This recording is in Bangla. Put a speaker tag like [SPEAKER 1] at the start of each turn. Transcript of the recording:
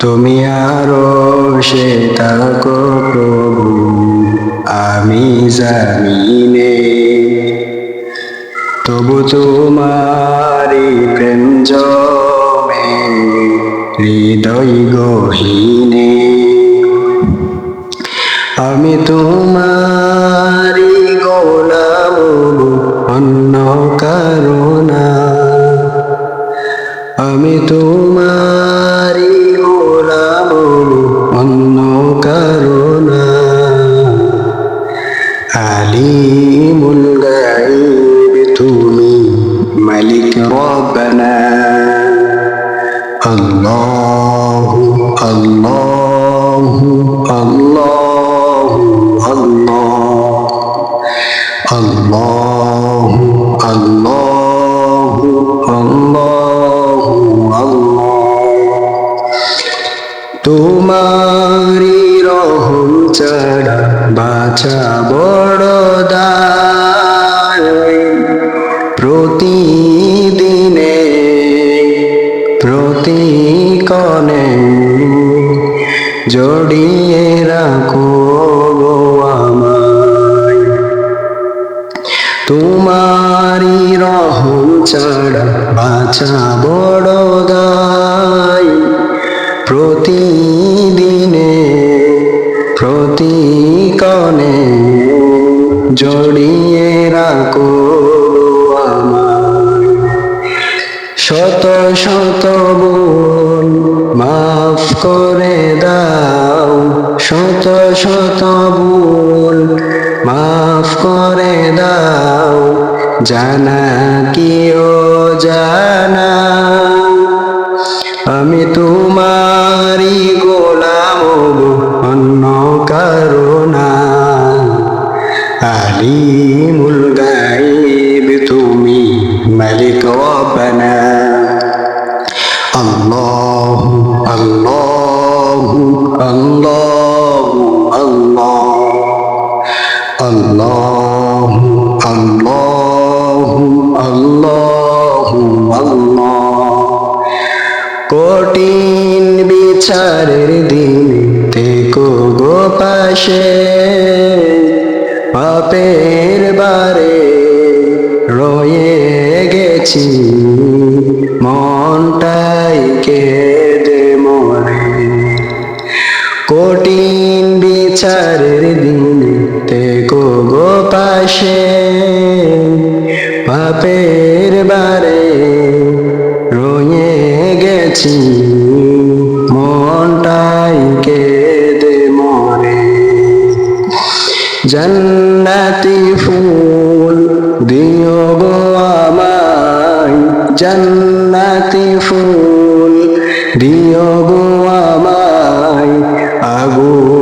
[SPEAKER 1] তুমি আরও সে থাকো প্রভু, আমি জামিনে। তবু তোমারি প্রেম জমে, হৃদয় গহীনে। আমি তোমারি গোলাম অন্য কারণা আমি তোমারি করুণা। আলিমুল গাইব তুমি মালিক রব্বানা। আল্লাহু আল্লাহু আল্লাহু, আল্লাহ। আল্লাহু আল্লাহু আল্লাহু, আল্লাহ। তোমারি রহম ছাড়া বাছা বড় প্রতিদিনে, প্রতিকণে জড়িয়ে রাখো তোমারি রহম ছাড়া বাছা বড় দায়। প্রতিদিনে জড়িয়ে রাখো শত শত বোন মাফ করে দাও। শত শত ভুল মাফ করে দাও। জানা কি ও জানা আমি তোমারি আলিমুল গাইব তুমি মালিক রব্বানা আল্লাহ আল্লাহ আল্লাহ আল্লাহ। আল্লাহ আল্লাহ আল্লাহ আল্লাহ। কঠিন বিচারের দিন থেকো গো পাশে পাপের বারে রয়ে গেছি। মনটাই কেঁদে মরে কঠিন বিচারের দিন থেকো গো পাশে। পাপের বারে রয়ে গেছি। জন্নতি ফুল দিও গো আমায়। জন্নতি ফুল দিও গো আমায়। আগুন